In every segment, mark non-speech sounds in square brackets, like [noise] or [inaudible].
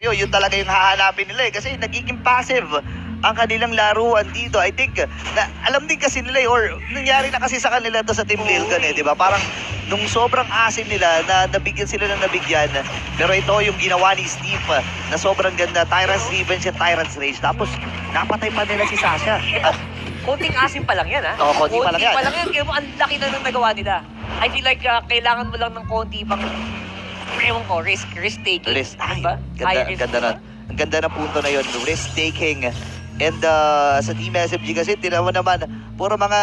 Yun, yun talaga yung hahanapin nila eh. Kasi nagiging passive ang kanilang laruan dito. I think, na, alam din kasi nila eh, or nangyari na kasi sa kanila to sa Team Lilgan eh, di ba? Parang nung sobrang asim nila na nabigyan sila ng nabigyan. Pero ito yung ginawa ni Steve ah, na sobrang ganda. Tyrant's Revenge at Tyrant's Rage. Tapos, napatay pa nila si Sasha. At Konting asim pa lang yan, ha? Oo, konti pa lang yan. pa lang yan. Kaya mo, ang laki na nung nagawa nila. I feel like ah, kailangan mo lang ng konti pang, ewan ko, risk, risk taking. risk. Ay, Diba? ganda, High risk, ganda na. Ang ganda na punto na yun. Risk taking. And uh, sa Team SMG kasi, tinawa naman, puro mga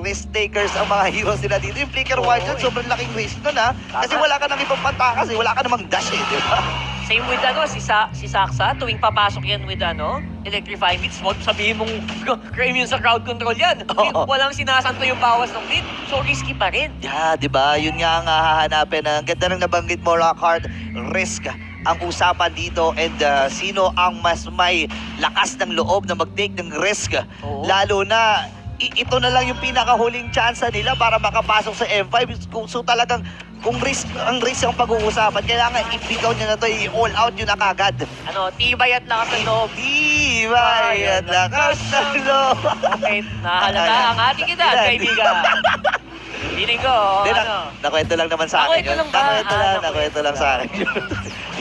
risk takers ang mga [laughs] heroes nila dito. Yung Flicker eh. sobrang laking risk nun ha. Kasi wala ka nang ibang patakas eh. Wala ka namang dash eh, di ba? Same with ano, si, Sa si Saksa, tuwing papasok yan with ano, electrifying beats, wag sabihin mong [laughs] immune sa crowd control yan. Oo. Walang sinasanto yung bawas ng lead, so risky pa rin. Yeah, di ba? Yun nga ang hahanapin. Ang ganda ng nabanggit mo, Lockhart. Risk ang usapan dito and uh, sino ang mas may lakas ng loob na mag-take ng risk. Oo. Lalo na ito na lang yung pinakahuling chance nila para makapasok sa M5. Kung- So talagang kung risk ang risk ang pag-uusapan, kailangan ibigaw niya na to, i-all out yun na kagad. Ano, tibay at lakas ng loob. Di ba? Yan lakas ng loob. Okay, nahalata ang ating edad, kaibigan. Feeling ko, [laughs] Hindi, ano, na, nakwento lang naman sa akin Nakwento yun. lang ba? Nakwento Ah, lang, nakwento nakwento lang. sa akin yun.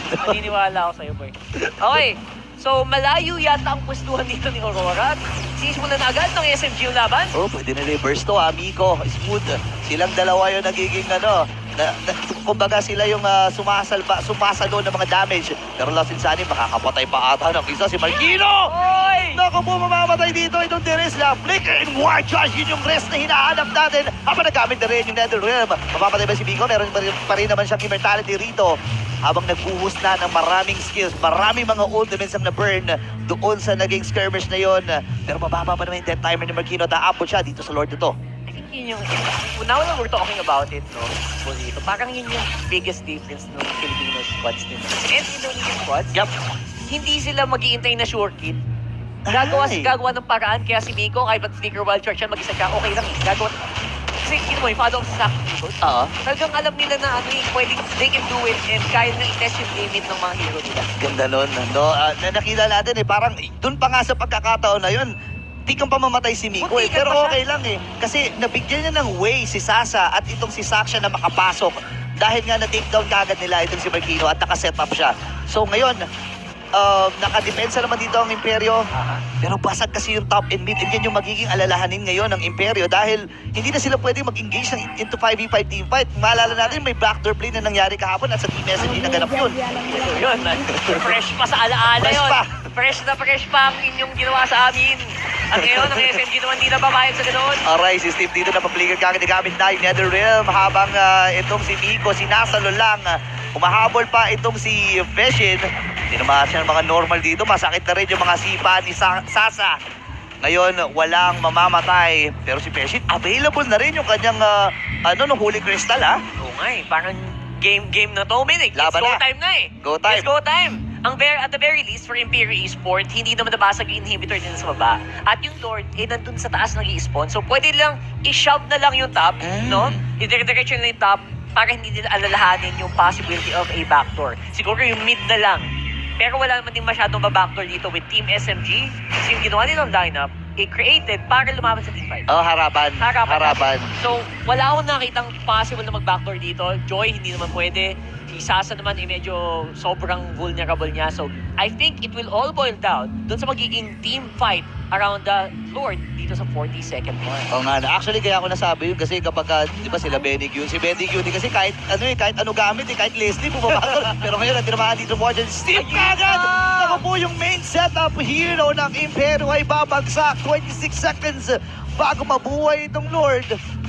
naniniwala ako sa'yo, boy. Okay, so malayo yata ang pwestuhan dito ni Aurora. Sisimulan na agad ng SMG yung laban. Oh, pwede na reverse to, amigo. Smooth. Silang dalawa yung nagiging ano, na, na, kumbaga sila yung uh, sumasalba, sumasalo ng mga damage. Pero Lost in Sunny, makakapatay pa ata ng isa si Marquino! Oy! Naku po, mamamatay dito itong Teres na Flicker in War Charge. Yun yung rest na hinahanap natin. Habang nagamit na rin yung Nether Realm. Mamamatay ba si Biko? Meron pa rin, pa rin naman siyang immortality rito. Habang nagbuhos na ng maraming skills, maraming mga ultimates ang na-burn doon sa naging skirmish na yon. Pero mababa pa naman yung death timer ni Marquino. Taapon siya dito sa Lord ito. I think yun yung, now that we're talking about it, no, Bonito, parang yun yung biggest difference ng Filipino squads din. Every Indonesian squads, Yup. hindi sila mag-iintay na sure kill. Gagawa, Ay. gagawa ng paraan, kaya si Miko, kahit ba't Flicker Wild Charge siya, mag-isa siya, okay lang. Gagawa, kasi yun mo, yung follow up sa Sakti Oo. Talagang alam nila na ano eh, pwedeng they can do it and kaya na i-test yung limit ng mga hero nila. Ganda nun. No, ah, na nakita natin eh, parang doon pa nga sa pagkakataon na yun, di kang pa mamatay si Miko eh. Muntikan Pero pa siya. okay lang eh. Kasi nabigyan niya ng way si Sasa at itong si Saksha na makapasok. Dahil nga na-take down kagad nila itong si Marquino at nakaset up siya. So ngayon, uh, nakadepensa naman dito ang Imperyo. Pero basag kasi yung top and mid. And yan yung magiging alalahanin ngayon ng Imperyo dahil hindi na sila pwede mag-engage ng into 5v5 team fight. Maalala natin may backdoor play na nangyari kahapon at sa Team SMG naganap yun. Yun, fresh pa sa alaala Fresh yun. pa. Fresh na fresh pa ang inyong ginawa sa amin. At ngayon, ang SMG naman hindi na babayad sa ganoon. Alright, si Steve dito na pabligan kagad gamit na yung Nether Realm habang ah, itong si Miko sinasalo lang. ah, Humahabol pa itong si Veshin. Tinamaan siya ng mga normal dito. Masakit na rin yung mga sipa ni Sa- Sasa. Ngayon, walang mamamatay. Pero si Veshin, available na rin yung kanyang ah, ano, no, Holy Crystal ha. Oo nga eh, parang game-game na to, Minik. It's Laban go na. time na eh. Go time. It's go time. Ang very, at the very least, for Imperial Esport, hindi naman nabasag yung inhibitor nila sa baba. At yung Lord, eh, nandun sa taas nag spawn So, pwede lang i-shove na lang yung top, Mm. no? I-dire-diretso na yung top para hindi nila alalahanin yung possibility of a backdoor. Siguro yung mid na lang. Pero wala naman din masyadong backdoor dito with Team SMG. Kasi yung ginawa nilang lineup, i-created para lumaban sa team fight. Oh, harapan. Harapan. Harapan. So, wala akong nakitang possible na mag-backdoor dito. Joy, hindi naman pwede. Si Sasa naman, eh, medyo sobrang vulnerable niya. So, I think it will all boil down doon sa magiging team fight around the Lord dito sa 42nd mark. Oo nga. Actually, kaya ako nasabi yun kasi kapag, ah, di ba sila Benny Q, si Benny Q, di kasi kahit ano eh, kahit ano gamit eh, kahit Leslie, bumabakal. [laughs] Pero ngayon, ang tinamaan dito mo dyan, Steve kagad! Na! Po yung main setup hero ng Imperio ay babagsak 26 seconds bago mabuhay itong Lord.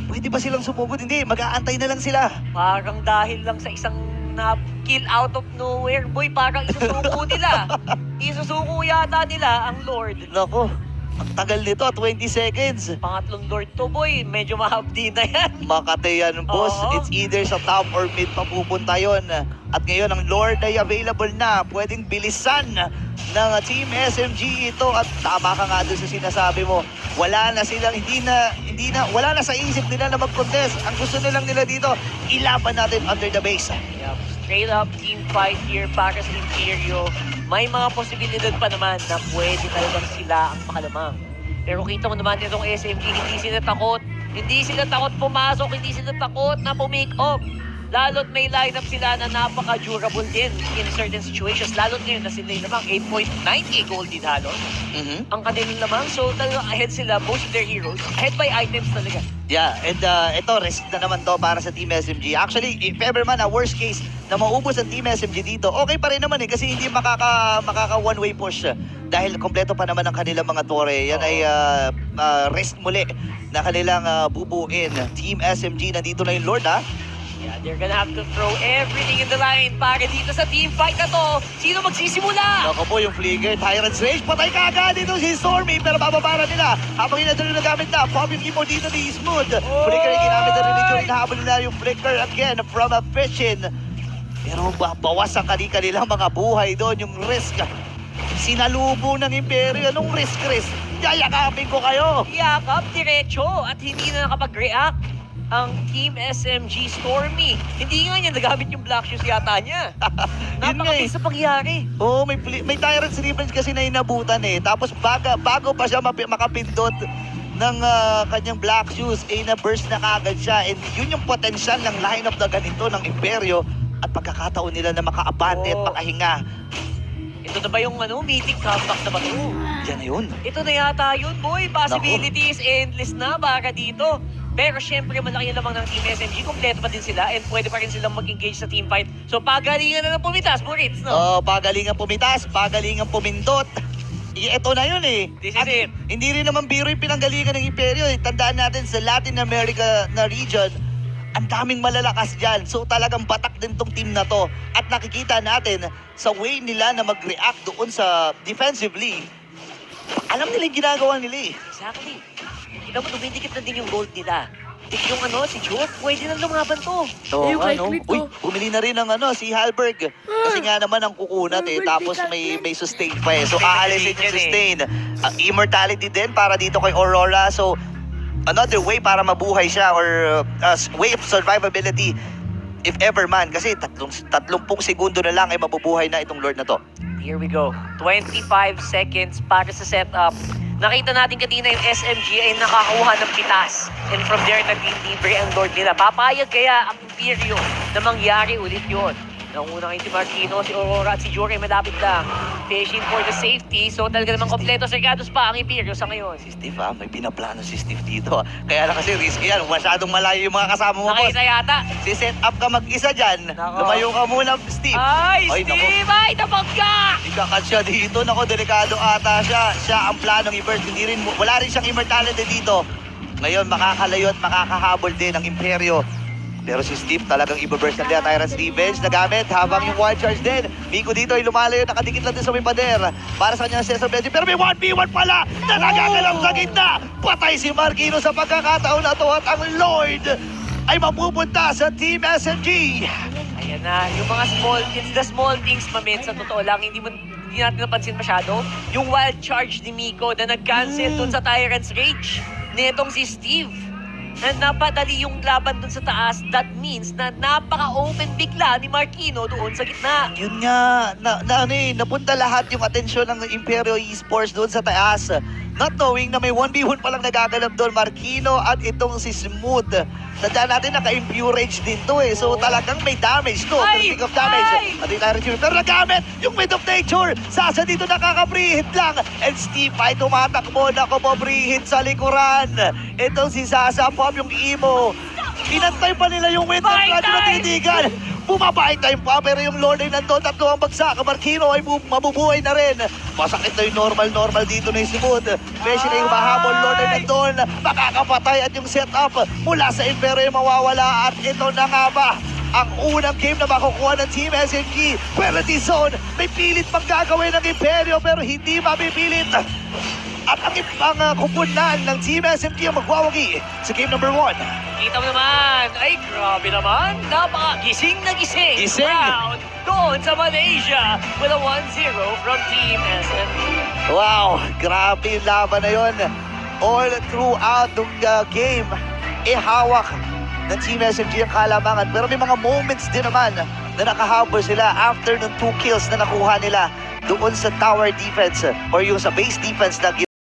Pwede ba silang sumugod? Hindi, mag-aantay na lang sila. Parang dahil lang sa isang na kill out of nowhere, boy, parang isusuko nila. [laughs] isusuko yata nila ang Lord. Nako, ang tagal nito, 20 seconds. Pangatlong Lord to, boy. Medyo mahapdi na yan. Makate yan, boss. Oo. It's either sa top or mid papupunta yon. At ngayon, ang Lord ay available na. Pwedeng bilisan ng Team SMG ito. At tama ka nga doon sa sinasabi mo. Wala na silang, hindi na, hindi na, wala na sa isip nila na mag-contest. Ang gusto nilang nila dito, ilaban natin under the base. Yep. straight up team fight here para sa Imperio. May mga posibilidad pa naman na pwede talagang sila ang makalamang. Pero kita mo naman itong SMG, hindi sila takot. Hindi sila takot pumasok, hindi sila takot na pumake up. Lalo't may lineup sila na napaka-durable din in certain situations. Lalo't ngayon na sila yung lamang 8.9k gold din halos. Mhm. Ang kanilang lamang, so talagang ahead sila, most of their heroes. Ahead by items talaga. Yeah, and uh, ito, risk na naman to para sa Team SMG. Actually, if ever man, a worst case na maubos ang Team SMG dito, okay pa rin naman eh, kasi hindi makaka, makaka one-way push. Dahil kompleto pa naman ang kanilang mga tore. Yan ay uh, uh, rest muli na kanilang uh, bubuin. Team SMG, nandito na yung Lord ha. Yeah, they're gonna have to throw everything in the line para dito sa team fight na to. Sino magsisimula? Ako po yung flicker, Tyrant's Rage, patay ka agad dito si Stormy, pero bababara nila. Habang inadalo na gamit na, pop yung keyboard dito ni Smooth. Flicker yung ginamit na religion, hinahabol nila yung flicker again from a fishing. Pero ba- bawas ang kanilang mga buhay doon, yung risk. Sinalubo ng Imperyo, anong risk, risk? Yayakapin ko kayo. Yakap, diretso, at hindi na nakapag-react ang Team SMG Stormy. Hindi nga niya nagamit yung black shoes yata niya. [laughs] Nga eh. Sa pangyari. Oo, may, pli- may Tyrant's Revenge kasi na inabutan eh. Tapos baga, bago pa siya makapindot ng ah, kanyang black shoes, eh na-burst na kagad siya. And yun yung potential ng lineup na ganito ng Imperyo at pagkakataon nila na makaabante at Oo. makahinga. Ito na ba yung ano, meeting comeback na ba to? Yan na yun. Ito na yata yun, boy. Possibilities endless na para dito. Pero syempre, malaki yung lamang ng Team SMG. Kompleto pa din sila and pwede pa rin silang mag-engage sa team fight. So, pagalingan na ng pumitas, Moritz, no? Oh, pagalingan pumitas, pagalingan pumindot. Ito na yun eh. This is At it. Hindi rin naman biro yung pinanggalingan ng Imperyo. eh. Tandaan natin sa Latin America na region, ang daming malalakas dyan. So talagang batak din tong team na to. At nakikita natin sa way nila na mag-react doon sa defensively. Alam nila yung ginagawa nila eh. Exactly. Kita mo, dumidikit na din yung gold nila. Tik yung ano, si Jude, pwede na lumaban to. Oo, Yung ano? Uy, oh. bumili na rin ng ano, si Halberg. Kasi nga naman ang kukunat eh. Halberg, Tapos may may sustain pa eh. So aalisin yung sustain. Ang immortality din para dito kay Aurora. So another way para mabuhay siya or uh, way of survivability if ever man. Kasi tatlong, tatlong segundo na lang ay mabubuhay na itong Lord na to. Here we go. 25 seconds para sa setup. Nakita natin kanina yung SMG ay nakakuha ng pitas. And from there, nag-deliver ang Lord nila. Papayag kaya ang Imperio na mangyari ulit yun. Nauna kayo si Marquino, si Aurora at si Jory malapit lang. Fishing for the safety. So talaga namang kompleto sargados pa ang Imperio sa ngayon. Si Steve ah, may binaplano si Steve dito. Kaya lang kasi risky yan. Masyadong malayo yung mga kasama mo, boss. Nakita yata. Si set up ka mag-isa dyan. Nako. Lumayo ka muna, Steve. Ay, Ay, nako. Steve! Ay, nabangga! Ikakat siya dito. Nako, delikado ata siya. Siya ang planong i-burst. Hindi rin, wala rin siyang immortality dito. Ngayon, makakalayo at makakahabol din ang Imperyo. Pero si Steve talagang i-burst nila Tyrant's Revenge na gamit habang yung wild charge din. Miko dito ay lumalayo, nakadikit lang din sa may pader. Para sa kanyang Cesar Benji. Pero may 1v1 pala na nagagalang sa gitna. Patay si Marquino sa pagkakataon na to at ang Lord ay mapupunta sa Team SMG. Ayan na, yung mga small, it's the small things, mamen, sa totoo lang, hindi mo hindi natin napansin masyado. Yung wild charge ni Miko na nag-cancel Mm. dun sa Tyrant's Rage. Netong si Steve. Na napadali yung laban dun sa taas, that means na napaka-open bigla ni Marquino doon sa gitna. Yun nga, na, na ano eh, napunta lahat yung atensyon ng Imperio Esports doon sa taas. Not knowing na may 1v1 palang nagaganap doon, Marquino at itong si Smooth. Tandaan natin, naka-impurage din to eh. So talagang may damage to. Ay! Of damage, Ay! at yung Fury. Pero nagamit yung Wind of Nature. Sasa dito nakaka-free hit lang. And Steve ay tumatakbo. Nako po, free hit sa likuran. Itong si Sasa, pop yung emo. Pinantay pa nila yung Wind of Fight Nature na time! Titigan. Bumabay time pa, pero yung Lord ay nandun, tatlo ang bagsak. Marquino ay bu- mabubuhay na rin. Masakit na yung normal-normal dito na yung Simod. Messi na yung mahabol, Lord ay nandun. Makakapatay at yung setup mula sa Impero ay mawawala. At ito na nga ba, ang unang game na makukuha ng Team SMG. Penalty zone, may pilit pang gagawin ng Imperio pero hindi mapipilit. At ang, ang uh, kupunan ng Team SMG ang magwawagi sa game number 1. Kita mo naman, ay grabe naman, napaka-gising na gising. Gising. Proud doon sa Malaysia with a 1-0 from Team SMG. Wow, grabe yung laban na yun. All throughout the uh, game, eh hawak ng Team SMG ang kalamangan. Pero may mga moments din naman na nakahabol sila after ng two kills na nakuha nila doon sa tower defense or yung sa base defense na